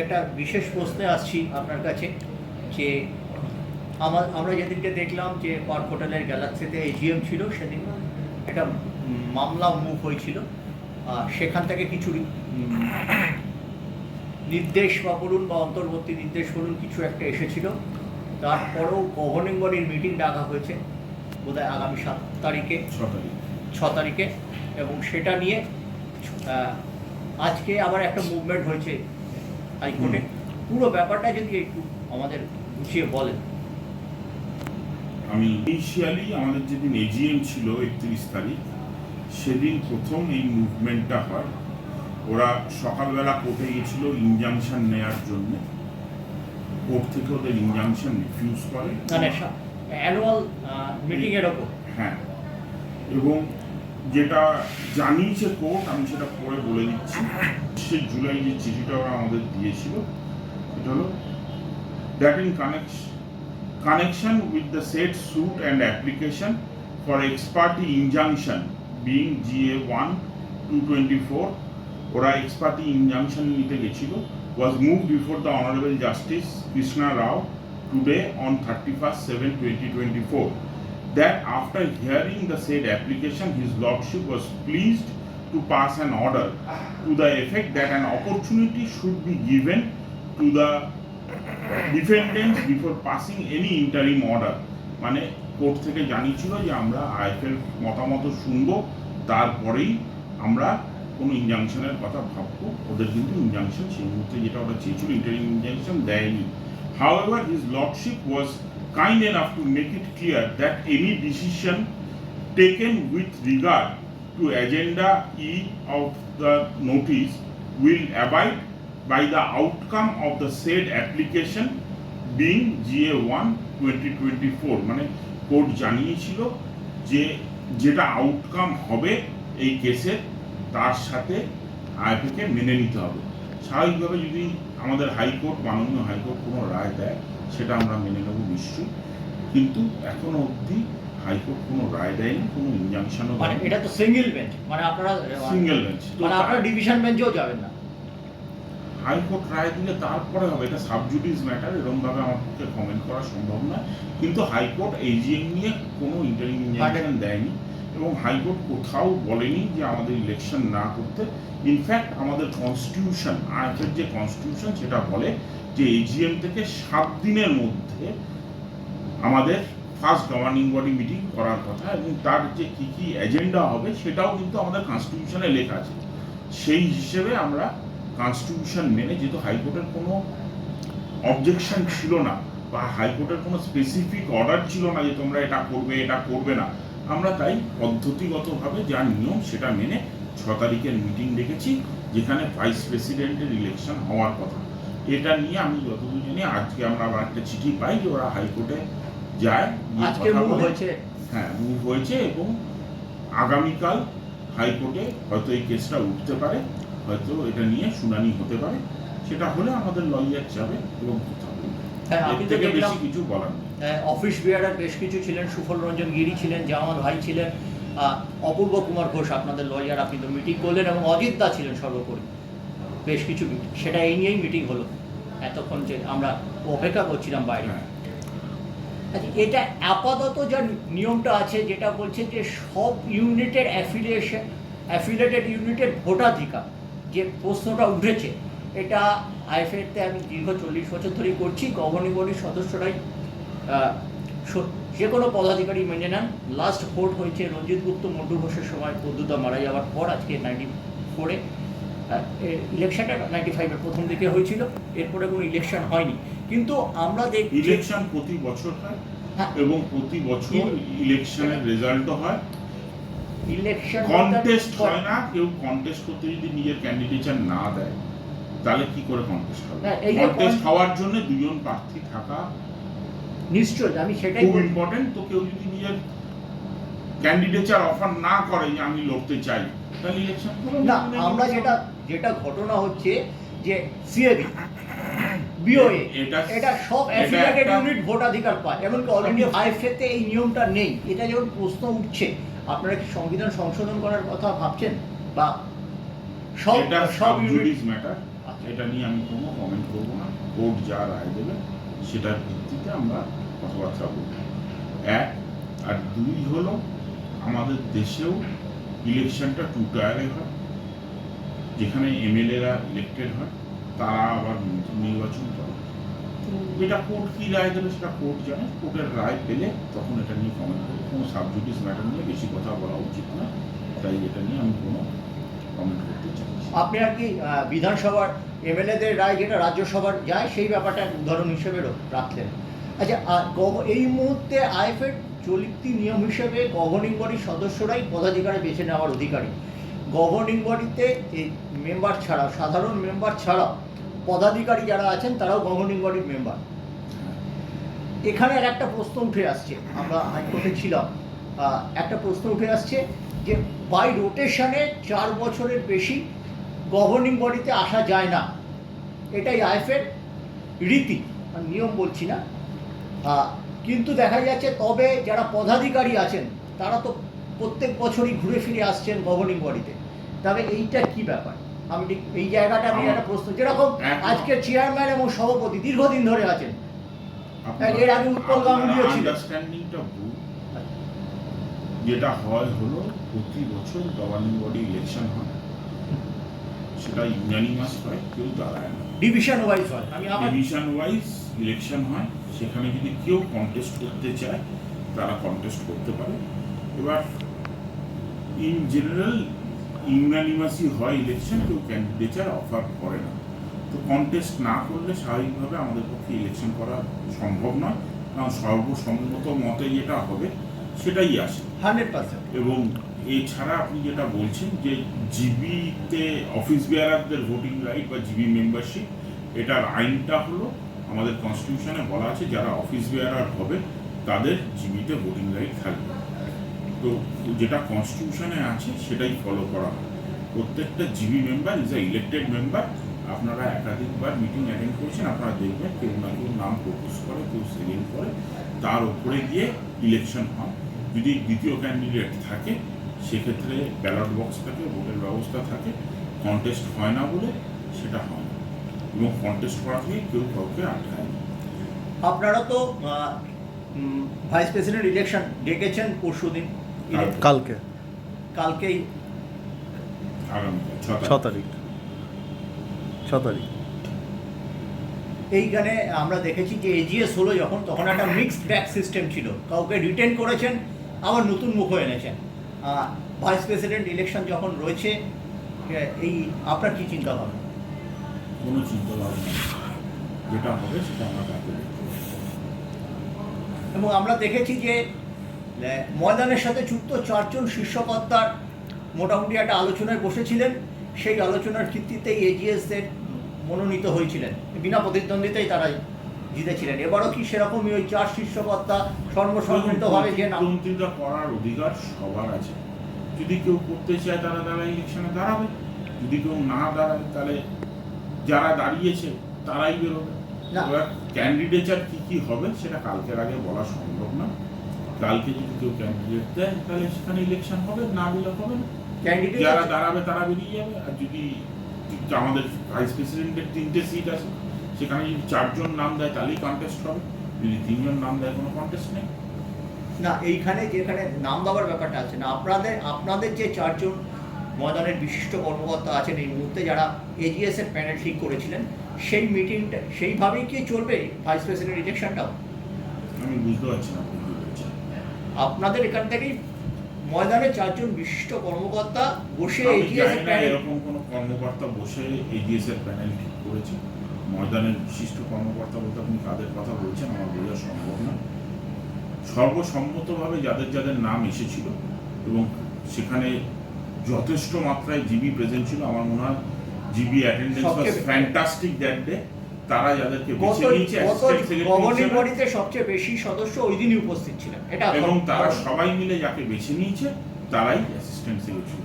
একটা বিশেষ প্রশ্নে আসছি আপনার কাছে যে আমার আমরা যেদিনকে দেখলাম যে পার্ক হোটেলের গ্যালাক্সিতে এজিএম ছিল সেদিন একটা মামলা মুভ হয়েছিল আহ, সেখান থেকে কিছু নির্দেশ বা বলুন বা অন্তর্বর্তী নির্দেশ বলুন কিছু একটা এসেছিল। তারপরেও গভর্নিং বডির মিটিং ডাকা হয়েছে বোধহয় আগামী সাত তারিখে। ছ তারিখে। এবং সেটা নিয়ে আজকে আবার একটা মুভমেন্ট হয়েছে হাইকোর্টে পুরো ব্যাপারটা যদি একটু আমাদের গুছিয়ে বলেন। আমি ইনিশিয়ালি আমাদের যেদিন এজিএম ছিল একত্রিশ তারিখ সেদিন প্রথম এই মুভমেন্টটা হয়। ওরা সকালবেলা কোর্টে গিয়েছিল ইনজাংশন নেয়ার জন্য। কোর্ট থেকে ওদের ইনজাংশন রিফিউজ করে। মানে অ্যানুয়াল মিটিংয়ের ওপর। হ্যাঁ। এবং যেটা জানিয়েছে কোর্ট, আমি সেটা পরে বলে দিচ্ছি। সে জুলাই যে চিঠিটা ওরা আমাদের দিয়েছিল এটা হলো that in connection with the set suit and application for ex parte injunction being G A one two twenty four ওরা এক্সপার্টি ইনজাংশন নিতে গেছিল was move before the honourable justice Krishna Rao today on thirty first seven twenty twenty four that after hearing the said application his lordship was pleased to pass an order to the effect that an opportunity should be given to the defendants before passing any interim order মানে court থেকে জানিয়েছিল যে আমরা IFL মতামত শুনব তারপরেই আমরা কোনো ইনজাংশনের কথা ভাববো ওদের কিন্তু ইনজাংশন সেই মুহূর্তে যেটা ওরা চেয়েছিল ইন্টারিম ইনজাংশন দেয়নি However, his lordship was kind enough to make it clear that any decision taken with regard to agenda E of the notice will abide by the outcome of the said application being GA1 2024 মানে court জানিয়েছিল যে যেটা outcome হবে এই কেসের তার সাথে আইপিকে মেনে নিতে হবে স্বাভাবিকভাবে যদি আমাদের হাইকোর্ট মাননীয় হাইকোর্ট কোনো রায় দেয় সেটা আমরা মেনে নেব নিশ্চয়ই। কিন্তু এখনও অবধি হাইকোর্ট কোনো রায় দেয়নি কোনো ইনজাংশনও মানে এটা তো সিঙ্গেল বেঞ্চ মানে আপনারা সিঙ্গেল বেঞ্চ মানে আপনারা ডিভিশন বেঞ্চেও যাবেন না। হাইকোর্ট রায় দিলে তারপরে হবে এটা সাবজুডিস ম্যাটার এরকমভাবে আমার পক্ষে কমেন্ট করা সম্ভব নয়। কিন্তু হাইকোর্ট এজিএম নিয়ে কোনো ইন্টারিম ইনজাংশন দেয়নি। এবং হাইকোর্ট কোথাও বলেনি যে আমাদের ইলেকশন না করতে। ইনফ্যাক্ট আমাদের কনস্টিটিউশন আইএফের যে কনস্টিটিউশন সেটা বলে যে এজিএম থেকে সাত দিনের মধ্যে আমাদের ফার্স্ট গভর্নিং বডি মিটিং করার কথা এবং তার যে কি কি এজেন্ডা হবে, সেটাও কিন্তু আমাদের কনস্টিটিউশনে লেখা আছে। সেই হিসেবে আমরা কনস্টিটিউশন মেনে, যেহেতু হাইকোর্টের কোনো অবজেকশন ছিল না বা হাইকোর্টের কোনো স্পেসিফিক অর্ডার ছিল না যে তোমরা এটা করবে এটা করবে না। আমরা তাই পদ্ধতিগতভাবে যা নিয়ম সেটা মেনে ছ তারিখের মিটিং ডেকেছি যেখানে ভাইস প্রেসিডেন্টের ইলেকশন হওয়ার কথা। এটা নিয়ে আমি যতদূর জানি আজকে আমরা আবার একটা চিঠি পাই যে ওরা হাইকোর্টে যায় হ্যাঁ মুভ হয়েছে এবং আগামীকাল হাইকোর্টে হয়তো এই কেসটা উঠতে পারে হয়তো এটা নিয়ে শুনানি হতে পারে। সেটা হলে আমাদের লয়ার যাবে এবং হ্যাঁ এর থেকে বেশি কিছু বলার নেই। অফিস বিয়ারের বেশ কিছু ছিলেন সুফল রঞ্জন গিরি ছিলেন জামাল ভাই ছিলেন অপূর্ব কুমার ঘোষ আপনাদের লয়ার আপনি তো মিটিং করলেন এবং অজিত দা ছিলেন সর্বোপরি। বেশ কিছু মিটিং সেটা এই নিয়েই মিটিং হলো। এতক্ষণ যে আমরা অপেক্ষা করছিলাম বাইরে। হ্যাঁ। আচ্ছা এটা আপাতত যা নিয়মটা আছে যেটা বলছে যে সব ইউনিটের অ্যাফিলিয়েশন অ্যাফিলিয়েটেড ইউনিটের ভোটাধিকার যে প্রশ্নটা উঠেছে এটা আইএফএতে আমি দীর্ঘ চল্লিশ বছর ধরেই করছি গভর্নিং বডির সদস্যরাই যে কোনো পদাধিকারী মেনে নেন। লাস্ট ভোট হয়েছে রঞ্জিত গুপ্ত মন্ডু ঘোষের সময় পদ্মুতা মারা যাওয়ার পর আজকে নাইনটি ফোরে ইলেকশনটা নাইনটি ফাইভের প্রথম দিকে হয়েছিল এরপরে কোনো ইলেকশন হয়নি। কিন্তু আমরা দেখছি ইলেকশন প্রতি বছর হয় হ্যাঁ। এবং প্রতি বছর ইলেকশনের রেজাল্টও হয়। ইলেকশন কন্টেস্ট হয় না কেউ কন্টেস্ট করতে যদি নিজের ক্যান্ডিডেচার না দেয় তাহলে কি করে কন্টেস্ট হবে? হ্যাঁ, কন্টেস্ট হওয়ার জন্য দুজন প্রার্থী থাকা নিশ্চয়ই আমি সেটাই খুব ইম্পর্টেন্ট তো কেউ যদি নিজের ক্যান্ডিডেচার অফার না করে যে আমি লড়তে চাই তাহলে ইলেকশন না আমরা যেটা যেটা ঘটনা হচ্ছে যে সিএবি বিওএ এটা- এটা সব অ্যাফিলিয়েটেড ইউনিট ভোটাধিকার পায় এমনকি অল ইন্ডিয়া আইএফএতে এই নিয়মটা নেই। এটা যখন প্রশ্ন উঠছে আপনারা কি সংবিধান সংশোধন করার কথা ভাবছেন? বা সব সব ইউনিট ম্যাটার আচ্ছা। এটা নিয়ে আমি কোনো কমেন্ট করব না কোর্ট যা রায় দেবে। সেটার ভিত্তিতে আমরা কথাবার্তা বলি। এক, আর দুই হলো আমাদের দেশেও ইলেকশনটা টু টায়ারে হয়, যেখানে এমএলএরা ইলেক্টেড হয়, তারা আবার নির্বাচন করে। এটা কোর্ট কি রায় দেবে সেটা কোর্ট জানে কোর্টের রায় পেলে তখন এটা নিয়ে কমেন্ট করব কোনো সাবজুডিস ম্যাটার নিয়ে বেশি কথা বলা উচিত না। তাই এটা নিয়ে আমি কোনো কমেন্ট করতে আপনি আর কি বিধানসভার এমএলএদের রায় যেটা রাজ্যসভার যায়, সেই ব্যাপারটা উদাহরণ হিসেবে রাখলেন। আচ্ছা এই মুহূর্তে আইএফের চলিতি নিয়ম হিসেবে গভর্নিং বডির সদস্যরাই পদাধিকারে বেছে নেওয়ার অধিকারী। গভর্নিং বডিতে এই মেম্বার ছাড়া সাধারণ মেম্বার ছাড়া পদাধিকারী যারা আছেন, তারাও গভর্নিং বডির মেম্বার। এখানে আর একটা প্রশ্ন উঠে আসছে, আমরা হাইকোর্টে ছিলাম। একটা প্রশ্ন উঠে আসছে যে বাই রোটেশনে চার বছরের বেশি গভর্নিং বডিতে আসা যায় না। এটাই আইএফের রীতি। নিয়ম বলছি না। কিন্তু দেখা যাচ্ছে তবে যারা পদাধিকারী আছেন তারা তো প্রত্যেক বছরই ঘুরে ফিরে আসছেন গভর্নিং বডিতে তবে এইটা কি ব্যাপার? আমি ঠিক এই জায়গাটা আমি একটা প্রশ্ন। যেরকম। আজকে চেয়ারম্যান এবং সভাপতি দীর্ঘদিন ধরে আছেন। এর আগে উৎপল গাঙ্গুলিও ভুল যেটা হয় হলো প্রতি বছর গভর্নিং বডি ইলেকশন হয়। সেটা ইউনানিমাস হয় কেউ দাঁড়ায় না। ডিভিশন ওয়াইজ হয়। আমি ডিভিশন ওয়াইজ ইলেকশন হয় সেখানে যদি কেউ কন্টেস্ট করতে চায় তারা কন্টেস্ট করতে পারে। এবার ইন জেনারেল ইউনানিমাসই হয় ইলেকশন কেউ ক্যান্ডিডেচার অফার করে না। তো কন্টেস্ট না করলে স্বাভাবিকভাবে আমাদের পক্ষে ইলেকশন করা সম্ভব নয়। কারণ সর্বসম্মত মতে যেটা হবে সেটাই আসে। Hundred percent. এবং এছাড়া আপনি যেটা বলছেন যে জিবিতে অফিস বেয়ারারদের ভোটিং রাইট বা জিবি মেম্বারশিপ এটার আইনটা হলো আমাদের কনস্টিটিউশনে বলা আছে যারা অফিস বেয়ারার হবে তাদের জিবিতে ভোটিং রাইট থাকবে। তো যেটা কনস্টিটিউশনে আছে সেটাই ফলো করা হয়। প্রত্যেকটা GB member is a elected member আপনারা একাধিকবার মিটিং অ্যাটেন্ড করেছেন আপনারা দেখবেন কেউ না কেউ নাম প্রপোজ করে কেউ সেলিং করে তার উপরে গিয়ে ইলেকশন হয়। যদি দ্বিতীয় ক্যান্ডিডেট থাকে সেক্ষেত্রে ব্যালট বক্স থাকে ভোটের ব্যবস্থা থাকে কন্টেস্ট হয় না বলে সেটা হয় না। এবং কন্টেস্ট করা থেকে কেউ কাউকে আটকায় না। আপনারা তো ভাইস প্রেসিডেন্ট ইলেকশন ডেকেছেন পরশু দিন। কালকে। কালকে কালকেই। আগামীকাল ছ ছ তারিখ। তারিখ। এইখানে আমরা দেখেছি যে এজিএস হলো যখন তখন একটা মিক্সড ব্যাক সিস্টেম ছিল। কাউকে রিটেন করেছেন আবার নতুন মুখও এনেছেন। ভাইস প্রেসিডেন্ট ইলেকশন যখন রয়েছে এই আপনার কী চিন্তা ভাবনা? কোনো চিন্তা ভাবনা যেটা হবে সেটা আমরা এবং আমরা দেখেছি যে ময়দানের সাথে যুক্ত চারজন শীর্ষকর্তার মোটামুটি একটা আলোচনায় বসেছিলেন। সেই আলোচনার ভিত্তিতেই এজিএসদের মনোনীত হয়েছিলেন। বিনা প্রতিদ্বন্দ্বিতাই তারাই জিতেছিলেন। এবারও কি সেরকমই ওই চার শীর্ষকর্তা সর্বসম্মতভাবে যে নাম প্রতিদ্বন্দ্বিতা করার অধিকার সবার আছে। যদি কেউ করতে চায় তারা তারা ইলেকশনে দাঁড়াবে। যদি কেউ না দাঁড়ায় তাহলে যারা দাঁড়িয়েছে তারাই বেরোবে। না। এবার ক্যান্ডিডেচার কি কি হবে সেটা কালকের আগে বলা সম্ভব না। কালকে যদি কেউ ক্যান্ডিডেট দেয় তাহলে সেখানে ইলেকশন হবে না দিলে হবে না। ক্যান্ডিডেট যারা দাঁড়াবে তারা বেরিয়ে যাবে। আর যদি আমাদের ভাইস প্রেসিডেন্টের তিনটে সিট আছে সেখানে যদি চারজন নাম দেয় তাহলেই কন্টেস্ট হবে। যদি তিনজন নাম দেয় কোনো কন্টেস্ট নেই। না এইখানে যেখানে নাম দেওয়ার ব্যাপারটা আছে না আপনাদের আপনাদের যে চারজন ময়দানের বিশিষ্ট কর্মকর্তা আছেন এই মুহূর্তে যারা এজিএস এর প্যানেল ঠিক করেছিলেন সেই মিটিংটা সেইভাবেই কি চলবে ভাইস প্রেসিডেন্ট ইলেকশনটাও আমি বুঝতে পারছি না আপনাদের এখান থেকেই ময়দানে চারজন বিশিষ্ট কর্মকর্তা বসে এরকম কোনো কর্মকর্তা বসে এজিএস এর প্যানেল ঠিক করেছে। ময়দানের বিশিষ্ট কর্মকর্তা বলতে আপনি কাদের কথা বলছেন আমার বোঝা সম্ভব না। সর্বসম্মতভাবে যাদের যাদের নাম এসেছিল এবং সেখানে যথেষ্ট মাত্রায় জিবি প্রেজেন্ট ছিল আমার মনে হয় GB attendance was fantastic that day তারা যাদেরকে বেছে নিয়েছে গভর্নিং বডিতে সবচেয়ে বেশি সদস্য ওই দিনই উপস্থিত ছিলেন। এটা এবং তারা সবাই মিলে যাকে বেছে নিয়েছে তারাই অ্যাসিস্ট্যান্ট সেক্রেটারি